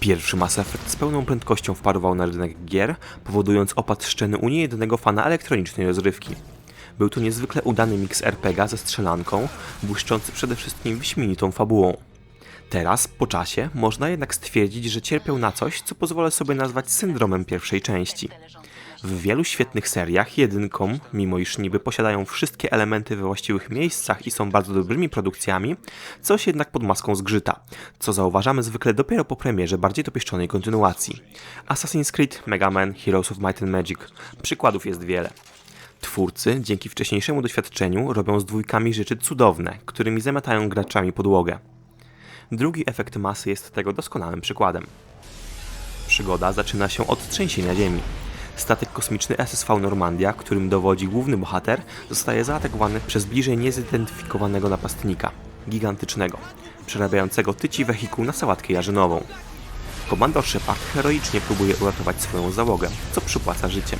Pierwszy Mass Effect z pełną prędkością wparował na rynek gier, powodując opad szczeny u niejednego fana elektronicznej rozrywki. Był to niezwykle udany miks RPGa ze strzelanką, błyszczący przede wszystkim wyśmienitą fabułą. Teraz, po czasie, można jednak stwierdzić, że cierpiał na coś, co pozwolę sobie nazwać syndromem pierwszej części. W wielu świetnych seriach jedynką, mimo iż niby posiadają wszystkie elementy we właściwych miejscach i są bardzo dobrymi produkcjami, coś jednak pod maską zgrzyta, co zauważamy zwykle dopiero po premierze bardziej dopieszczonej kontynuacji. Assassin's Creed, Mega Man, Heroes of Might and Magic. Przykładów jest wiele. Twórcy, dzięki wcześniejszemu doświadczeniu, robią z dwójkami rzeczy cudowne, którymi zamiatają graczami podłogę. Drugi efekt masy jest tego doskonałym przykładem. Przygoda zaczyna się od trzęsienia ziemi. Statek kosmiczny SSV Normandia, którym dowodzi główny bohater, zostaje zaatakowany przez bliżej niezidentyfikowanego napastnika, gigantycznego, przerabiającego tyci wehikuł na sałatkę jarzynową. Komandor Shepard heroicznie próbuje uratować swoją załogę, co przypłaca życiem.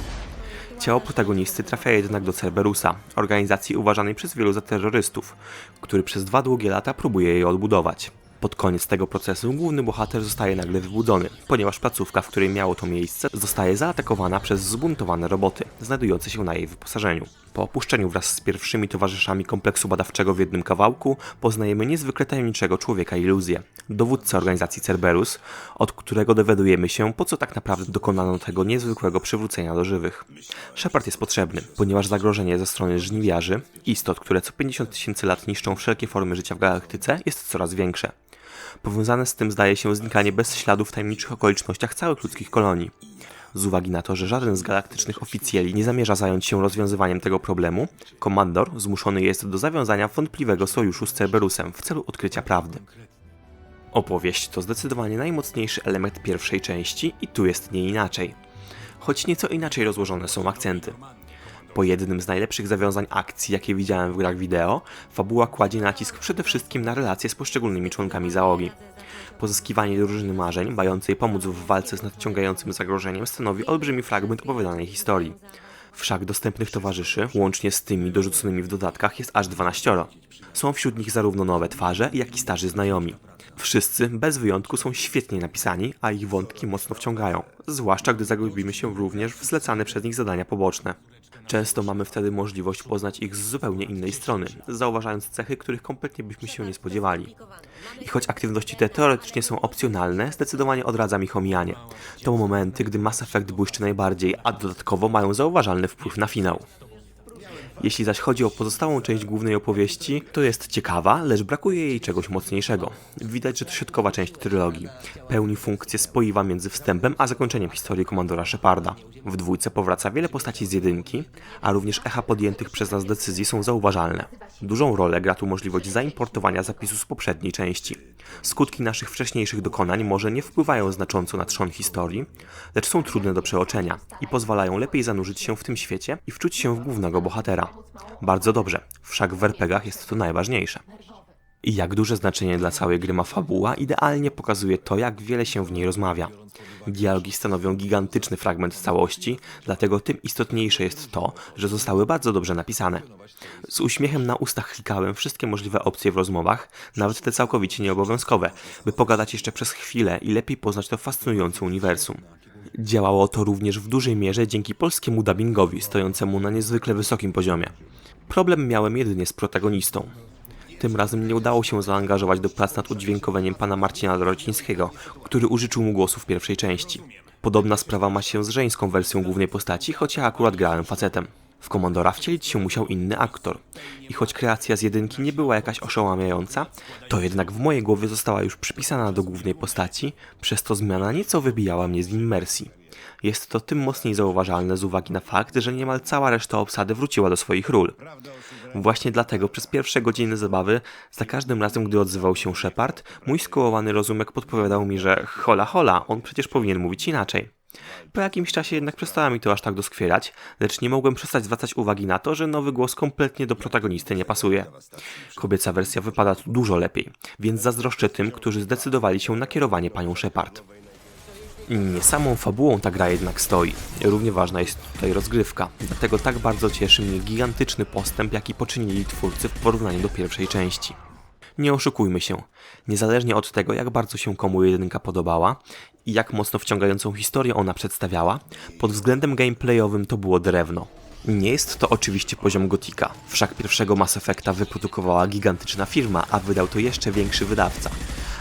Ciało protagonisty trafia jednak do Cerberusa, organizacji uważanej przez wielu za terrorystów, który przez dwa długie lata próbuje je odbudować. Pod koniec tego procesu główny bohater zostaje nagle wybudzony, ponieważ placówka, w której miało to miejsce, zostaje zaatakowana przez zbuntowane roboty, znajdujące się na jej wyposażeniu. Po opuszczeniu wraz z pierwszymi towarzyszami kompleksu badawczego w jednym kawałku, poznajemy niezwykle tajemniczego człowieka iluzję, dowódcę organizacji Cerberus, od którego dowiadujemy się, po co tak naprawdę dokonano tego niezwykłego przywrócenia do żywych. Shepard jest potrzebny, ponieważ zagrożenie ze strony żniwiarzy, istot, które co 50 tysięcy lat niszczą wszelkie formy życia w galaktyce, jest coraz większe. Powiązane z tym zdaje się znikanie bez śladu w tajemniczych okolicznościach całych ludzkich kolonii. Z uwagi na to, że żaden z galaktycznych oficjeli nie zamierza zająć się rozwiązywaniem tego problemu, komandor zmuszony jest do zawiązania wątpliwego sojuszu z Cerberusem w celu odkrycia prawdy. Opowieść to zdecydowanie najmocniejszy element pierwszej części i tu jest nie inaczej. Choć nieco inaczej rozłożone są akcenty. Po jednym z najlepszych zawiązań akcji, jakie widziałem w grach wideo, fabuła kładzie nacisk przede wszystkim na relacje z poszczególnymi członkami załogi. Pozyskiwanie drużyny marzeń, mającej pomóc w walce z nadciągającym zagrożeniem, stanowi olbrzymi fragment opowiadanej historii. Wszak dostępnych towarzyszy, łącznie z tymi dorzuconymi w dodatkach, jest aż 12. Są wśród nich zarówno nowe twarze, jak i starzy znajomi. Wszyscy, bez wyjątku, są świetnie napisani, a ich wątki mocno wciągają, zwłaszcza gdy zagubimy się również w zlecane przez nich zadania poboczne. Często mamy wtedy możliwość poznać ich z zupełnie innej strony, zauważając cechy, których kompletnie byśmy się nie spodziewali. I choć aktywności te teoretycznie są opcjonalne, zdecydowanie odradzam ich omijanie. To momenty, gdy Mass Effect błyszczy najbardziej, a dodatkowo mają zauważalny wpływ na finał. Jeśli zaś chodzi o pozostałą część głównej opowieści, to jest ciekawa, lecz brakuje jej czegoś mocniejszego. Widać, że to środkowa część trylogii. Pełni funkcję spoiwa między wstępem a zakończeniem historii komandora Sheparda. W dwójce powraca wiele postaci z jedynki, a również echa podjętych przez nas decyzji są zauważalne. Dużą rolę gra tu możliwość zaimportowania zapisu z poprzedniej części. Skutki naszych wcześniejszych dokonań może nie wpływają znacząco na trzon historii, lecz są trudne do przeoczenia i pozwalają lepiej zanurzyć się w tym świecie i wczuć się w głównego bohatera. Bardzo dobrze, wszak w RPGach jest to najważniejsze. I jak duże znaczenie dla całej gry ma fabuła, idealnie pokazuje to, jak wiele się w niej rozmawia. Dialogi stanowią gigantyczny fragment całości, dlatego tym istotniejsze jest to, że zostały bardzo dobrze napisane. Z uśmiechem na ustach klikałem wszystkie możliwe opcje w rozmowach, nawet te całkowicie nieobowiązkowe, by pogadać jeszcze przez chwilę i lepiej poznać to fascynujące uniwersum. Działało to również w dużej mierze dzięki polskiemu dubbingowi, stojącemu na niezwykle wysokim poziomie. Problem miałem jedynie z protagonistą. Tym razem nie udało się zaangażować do prac nad udźwiękoweniem pana Marcina Dorocińskiego, który użyczył mu głosu w pierwszej części. Podobna sprawa ma się z żeńską wersją głównej postaci, choć ja akurat grałem facetem. W komandora wcielić się musiał inny aktor. I choć kreacja z jedynki nie była jakaś oszałamiająca, to jednak w mojej głowie została już przypisana do głównej postaci, przez to zmiana nieco wybijała mnie z immersji. Jest to tym mocniej zauważalne z uwagi na fakt, że niemal cała reszta obsady wróciła do swoich ról. Właśnie dlatego przez pierwsze godziny zabawy, za każdym razem, gdy odzywał się Shepard, mój skołowany rozumek podpowiadał mi, że hola hola, on przecież powinien mówić inaczej. Po jakimś czasie jednak przestała mi to aż tak doskwierać, lecz nie mogłem przestać zwracać uwagi na to, że nowy głos kompletnie do protagonisty nie pasuje. Kobieca wersja wypada tu dużo lepiej, więc zazdroszczę tym, którzy zdecydowali się na kierowanie panią Shepard. Nie samą fabułą ta gra jednak stoi. Równie ważna jest tutaj rozgrywka, dlatego tak bardzo cieszy mnie gigantyczny postęp, jaki poczynili twórcy w porównaniu do pierwszej części. Nie oszukujmy się. Niezależnie od tego, jak bardzo się komu jedynka podobała i jak mocno wciągającą historię ona przedstawiała, pod względem gameplayowym to było drewno. Nie jest to oczywiście poziom Gotika, wszak pierwszego Mass Effecta wyprodukowała gigantyczna firma, a wydał to jeszcze większy wydawca.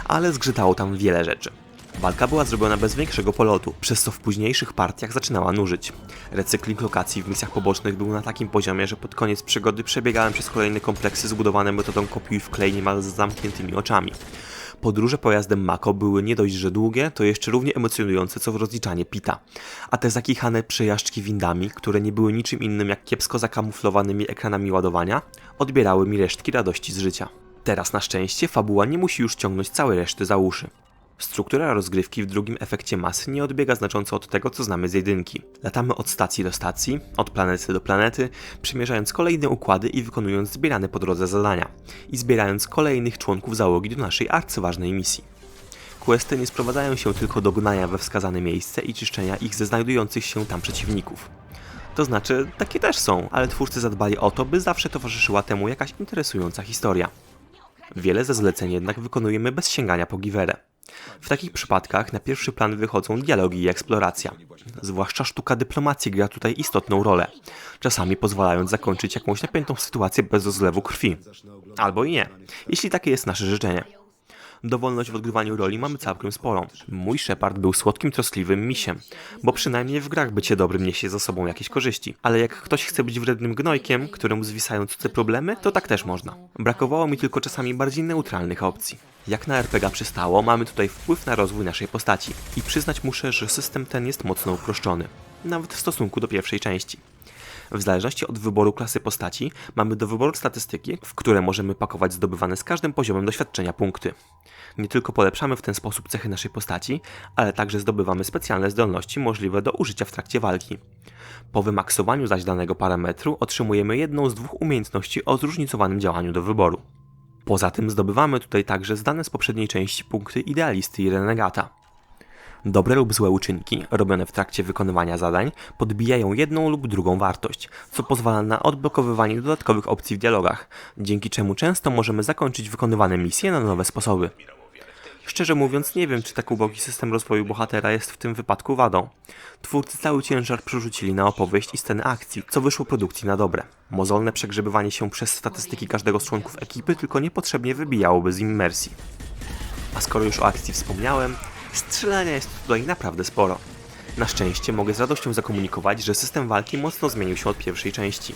Ale zgrzytało tam wiele rzeczy. Walka była zrobiona bez większego polotu, przez co w późniejszych partiach zaczynała nużyć. Recykling lokacji w misjach pobocznych był na takim poziomie, że pod koniec przygody przebiegałem przez kolejne kompleksy zbudowane metodą kopiuj wklej niemal z zamkniętymi oczami. Podróże pojazdem Mako były nie dość, że długie, to jeszcze równie emocjonujące co rozliczanie Pita. A te zakichane przejażdżki windami, które nie były niczym innym jak kiepsko zakamuflowanymi ekranami ładowania, odbierały mi resztki radości z życia. Teraz na szczęście fabuła nie musi już ciągnąć całej reszty za uszy. Struktura rozgrywki w drugim efekcie masy nie odbiega znacząco od tego, co znamy z jedynki. Latamy od stacji do stacji, od planety do planety, przymierzając kolejne układy i wykonując zbierane po drodze zadania. I zbierając kolejnych członków załogi do naszej arcyważnej misji. Questy nie sprowadzają się tylko do gnania we wskazane miejsce i czyszczenia ich ze znajdujących się tam przeciwników. To znaczy, takie też są, ale twórcy zadbali o to, by zawsze towarzyszyła temu jakaś interesująca historia. Wiele ze zleceń jednak wykonujemy bez sięgania po giwerę. W takich przypadkach na pierwszy plan wychodzą dialogi i eksploracja. Zwłaszcza sztuka dyplomacji gra tutaj istotną rolę, czasami pozwalając zakończyć jakąś napiętą sytuację bez rozlewu krwi. Albo i nie, jeśli takie jest nasze życzenie. Dowolność w odgrywaniu roli mamy całkiem sporą. Mój Shepard był słodkim, troskliwym misiem, bo przynajmniej w grach bycie dobrym niesie za sobą jakieś korzyści. Ale jak ktoś chce być wrednym gnojkiem, któremu zwisają cudze problemy, to tak też można. Brakowało mi tylko czasami bardziej neutralnych opcji. Jak na RPG przystało, mamy tutaj wpływ na rozwój naszej postaci. I przyznać muszę, że system ten jest mocno uproszczony. Nawet w stosunku do pierwszej części. W zależności od wyboru klasy postaci, mamy do wyboru statystyki, w które możemy pakować zdobywane z każdym poziomem doświadczenia punkty. Nie tylko polepszamy w ten sposób cechy naszej postaci, ale także zdobywamy specjalne zdolności możliwe do użycia w trakcie walki. Po wymaksowaniu zaś danego parametru otrzymujemy jedną z dwóch umiejętności o zróżnicowanym działaniu do wyboru. Poza tym zdobywamy tutaj także zdane z poprzedniej części punkty idealisty i renegata. Dobre lub złe uczynki, robione w trakcie wykonywania zadań, podbijają jedną lub drugą wartość, co pozwala na odblokowywanie dodatkowych opcji w dialogach, dzięki czemu często możemy zakończyć wykonywane misje na nowe sposoby. Szczerze mówiąc, nie wiem, czy tak ubogi system rozwoju bohatera jest w tym wypadku wadą. Twórcy cały ciężar przerzucili na opowieść i sceny akcji, co wyszło produkcji na dobre. Mozolne przegrzebywanie się przez statystyki każdego z członków ekipy tylko niepotrzebnie wybijałoby z immersji. A skoro już o akcji wspomniałem, strzelania jest tutaj naprawdę sporo. Na szczęście mogę z radością zakomunikować, że system walki mocno zmienił się od pierwszej części.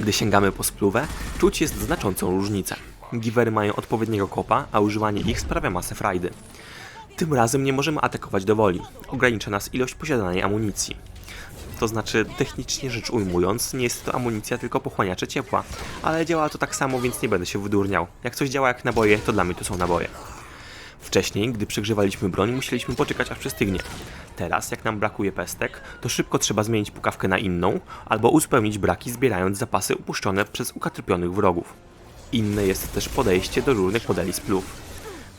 Gdy sięgamy po spluwę, czuć jest znaczącą różnicę. Givery mają odpowiedniego kopa, a używanie ich sprawia masę frajdy. Tym razem nie możemy atakować do woli. Ogranicza nas ilość posiadanej amunicji. To znaczy, technicznie rzecz ujmując, nie jest to amunicja, tylko pochłaniacze ciepła. Ale działa to tak samo, więc nie będę się wydurniał. Jak coś działa jak naboje, to dla mnie to są naboje. Wcześniej, gdy przegrzewaliśmy broń, musieliśmy poczekać aż przestygnie. Teraz, jak nam brakuje pestek, to szybko trzeba zmienić pukawkę na inną, albo uzupełnić braki zbierając zapasy upuszczone przez ukatrupionych wrogów. Inne jest też podejście do różnych modeli splów.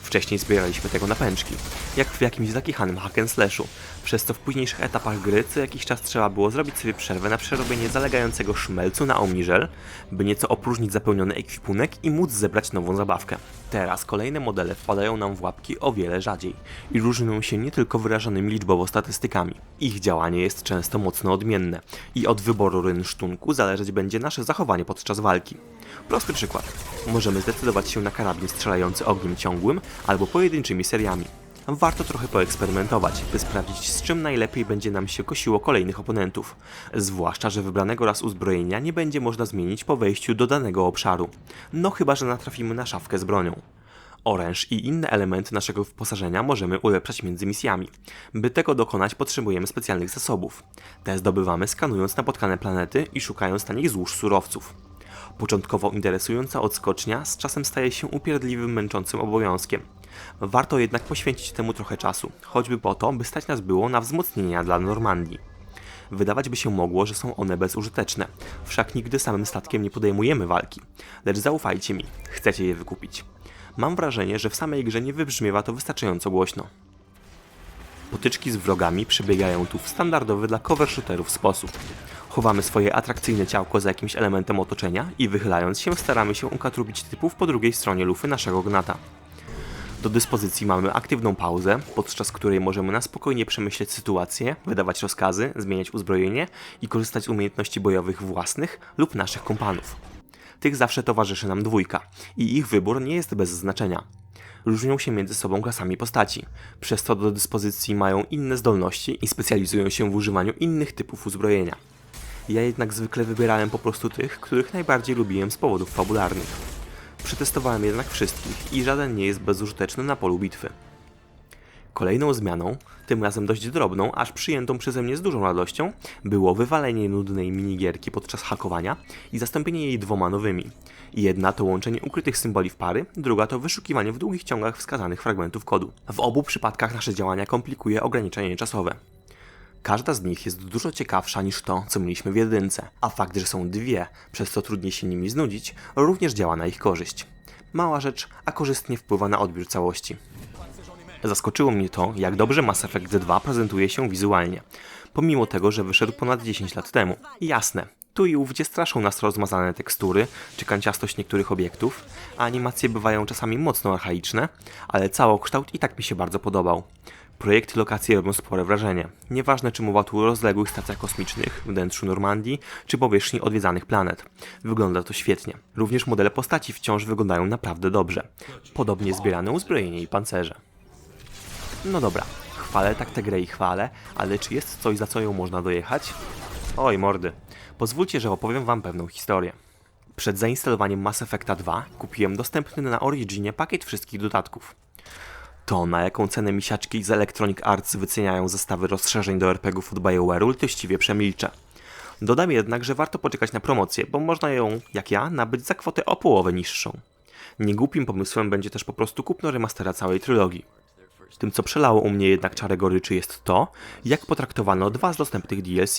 Wcześniej zbieraliśmy tego na pęczki, jak w jakimś zakichanym hack and slashu, przez co w późniejszych etapach gry co jakiś czas trzeba było zrobić sobie przerwę na przerobienie zalegającego szmelcu na omniżel, by nieco opróżnić zapełniony ekwipunek i móc zebrać nową zabawkę. Teraz kolejne modele wpadają nam w łapki o wiele rzadziej i różnią się nie tylko wyrażonymi liczbowo statystykami. Ich działanie jest często mocno odmienne i od wyboru rynsztunku zależeć będzie nasze zachowanie podczas walki. Prosty przykład. Możemy zdecydować się na karabin strzelający ogniem ciągłym albo pojedynczymi seriami. Warto trochę poeksperymentować, by sprawdzić z czym najlepiej będzie nam się kosiło kolejnych oponentów. Zwłaszcza, że wybranego raz uzbrojenia nie będzie można zmienić po wejściu do danego obszaru. No chyba, że natrafimy na szafkę z bronią. Oręż i inne elementy naszego wyposażenia możemy ulepszać między misjami. By tego dokonać potrzebujemy specjalnych zasobów. Te zdobywamy skanując napotkane planety i szukając na nich złóż surowców. Początkowo interesująca odskocznia z czasem staje się upierdliwym, męczącym obowiązkiem. Warto jednak poświęcić temu trochę czasu, choćby po to, by stać nas było na wzmocnienia dla Normandii. Wydawać by się mogło, że są one bezużyteczne, wszak nigdy samym statkiem nie podejmujemy walki. Lecz zaufajcie mi, chcecie je wykupić. Mam wrażenie, że w samej grze nie wybrzmiewa to wystarczająco głośno. Potyczki z wrogami przebiegają tu w standardowy dla cover shooterów sposób. Chowamy swoje atrakcyjne ciałko za jakimś elementem otoczenia i wychylając się staramy się ukatrupić typów po drugiej stronie lufy naszego gnata. Do dyspozycji mamy aktywną pauzę, podczas której możemy na spokojnie przemyśleć sytuację, wydawać rozkazy, zmieniać uzbrojenie i korzystać z umiejętności bojowych własnych lub naszych kompanów. Tych zawsze towarzyszy nam dwójka i ich wybór nie jest bez znaczenia. Różnią się między sobą klasami postaci, przez to do dyspozycji mają inne zdolności i specjalizują się w używaniu innych typów uzbrojenia. Ja jednak zwykle wybierałem po prostu tych, których najbardziej lubiłem z powodów fabularnych. Przetestowałem jednak wszystkich i żaden nie jest bezużyteczny na polu bitwy. Kolejną zmianą, tym razem dość drobną, aż przyjętą przeze mnie z dużą radością, było wywalenie nudnej minigierki podczas hakowania i zastąpienie jej dwoma nowymi. Jedna to łączenie ukrytych symboli w pary, druga to wyszukiwanie w długich ciągach wskazanych fragmentów kodu. W obu przypadkach nasze działania komplikuje ograniczenie czasowe. Każda z nich jest dużo ciekawsza niż to, co mieliśmy w jedynce, a fakt, że są dwie, przez co trudniej się nimi znudzić, również działa na ich korzyść. Mała rzecz, a korzystnie wpływa na odbiór całości. Zaskoczyło mnie to, jak dobrze Mass Effect 2 prezentuje się wizualnie, pomimo tego, że wyszedł ponad 10 lat temu. Jasne, tu i ówdzie straszą nas rozmazane tekstury, czy kanciastość niektórych obiektów, a animacje bywają czasami mocno archaiczne, ale całokształt i tak mi się bardzo podobał. Projekty lokacji robią spore wrażenie. Nieważne czy mowa tu o rozległych stacjach kosmicznych, wnętrzu Normandii, czy powierzchni odwiedzanych planet. Wygląda to świetnie. Również modele postaci wciąż wyglądają naprawdę dobrze. Podobnie zbierane uzbrojenie i pancerze. No dobra, chwalę tak tę grę i chwalę, ale czy jest coś za co ją można dojechać? Oj mordy, pozwólcie, że opowiem wam pewną historię. Przed zainstalowaniem Mass Effecta 2 kupiłem dostępny na Originie pakiet wszystkich dodatków. To, na jaką cenę misiaczki z Electronic Arts wyceniają zestawy rozszerzeń do RPGów od BioWare'u, litościwie przemilczę. Dodam jednak, że warto poczekać na promocję, bo można ją, jak ja, nabyć za kwotę o połowę niższą. Niegłupim pomysłem będzie też po prostu kupno remastera całej trylogii. Tym, co przelało u mnie jednak czarę goryczy jest to, jak potraktowano dwa z dostępnych DLC.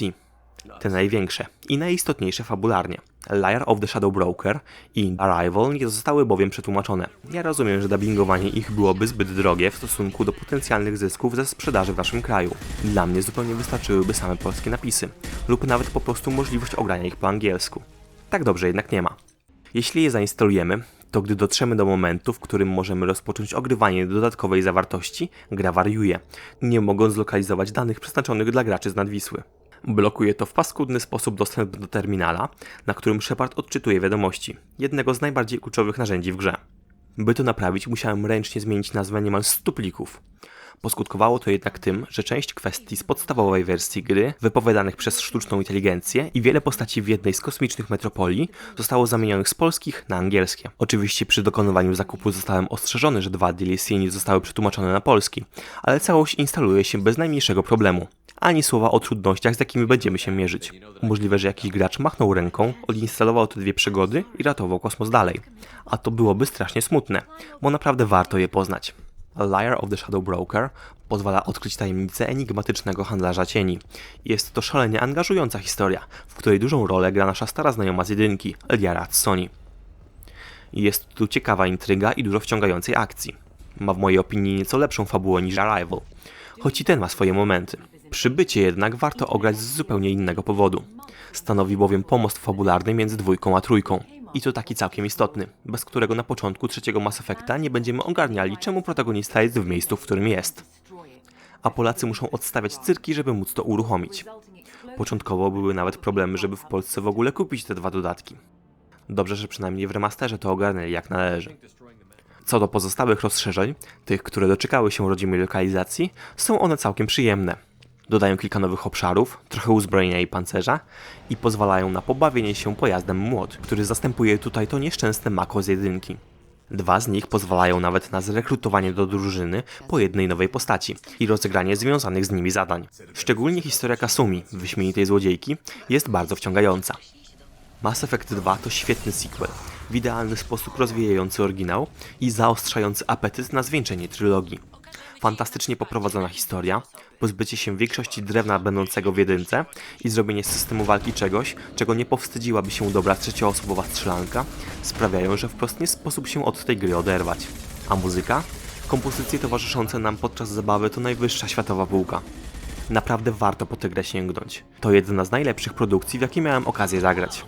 Te największe i najistotniejsze fabularnie. Liar of the Shadow Broker i Arrival nie zostały bowiem przetłumaczone. Ja rozumiem, że dubbingowanie ich byłoby zbyt drogie w stosunku do potencjalnych zysków ze sprzedaży w naszym kraju. Dla mnie zupełnie wystarczyłyby same polskie napisy, lub nawet po prostu możliwość ogrania ich po angielsku. Tak dobrze jednak nie ma. Jeśli je zainstalujemy, to gdy dotrzemy do momentu, w którym możemy rozpocząć ogrywanie dodatkowej zawartości, gra wariuje, nie mogąc zlokalizować danych przeznaczonych dla graczy z nadwisły. Blokuje to w paskudny sposób dostęp do terminala, na którym Shepard odczytuje wiadomości, jednego z najbardziej kluczowych narzędzi w grze. By to naprawić, musiałem ręcznie zmienić nazwę niemal 100 plików. Poskutkowało to jednak tym, że część kwestii z podstawowej wersji gry, wypowiadanych przez sztuczną inteligencję i wiele postaci w jednej z kosmicznych metropolii zostało zamienionych z polskich na angielskie. Oczywiście przy dokonywaniu zakupu zostałem ostrzeżony, że dwa DLC nie zostały przetłumaczone na polski, ale całość instaluje się bez najmniejszego problemu. Ani słowa o trudnościach, z jakimi będziemy się mierzyć. Możliwe, że jakiś gracz machnął ręką, odinstalował te dwie przygody i ratował kosmos dalej. A to byłoby strasznie smutne, bo naprawdę warto je poznać. Liar of the Shadow Broker pozwala odkryć tajemnicę enigmatycznego handlarza cieni. Jest to szalenie angażująca historia, w której dużą rolę gra nasza stara znajoma z jedynki, Liara Sony. Jest tu ciekawa intryga i dużo wciągającej akcji. Ma w mojej opinii nieco lepszą fabułę niż Arrival, choć i ten ma swoje momenty. Przybycie jednak warto ograć z zupełnie innego powodu. Stanowi bowiem pomost fabularny między dwójką a trójką. I to taki całkiem istotny, bez którego na początku trzeciego Mass Effecta nie będziemy ogarniali, czemu protagonista jest w miejscu, w którym jest. A Polacy muszą odstawiać cyrki, żeby móc to uruchomić. Początkowo były nawet problemy, żeby w Polsce w ogóle kupić te dwa dodatki. Dobrze, że przynajmniej w remasterze to ogarnęli jak należy. Co do pozostałych rozszerzeń, tych, które doczekały się rodzimej lokalizacji, są one całkiem przyjemne. Dodają kilka nowych obszarów, trochę uzbrojenia i pancerza i pozwalają na pobawienie się pojazdem młot, który zastępuje tutaj to nieszczęsne Mako z jedynki. Dwa z nich pozwalają nawet na zrekrutowanie do drużyny po jednej nowej postaci i rozegranie związanych z nimi zadań. Szczególnie historia Kasumi, wyśmienitej złodziejki, jest bardzo wciągająca. Mass Effect 2 to świetny sequel, w idealny sposób rozwijający oryginał i zaostrzający apetyt na zwieńczenie trylogii. Fantastycznie poprowadzona historia, pozbycie się większości drewna będącego w jedynce i zrobienie systemu walki czegoś, czego nie powstydziłaby się dobra trzecioosobowa strzelanka, sprawiają, że wprost nie sposób się od tej gry oderwać. A muzyka? Kompozycje towarzyszące nam podczas zabawy to najwyższa światowa półka. Naprawdę warto po tę grę sięgnąć. To jedna z najlepszych produkcji, w jakie miałem okazję zagrać.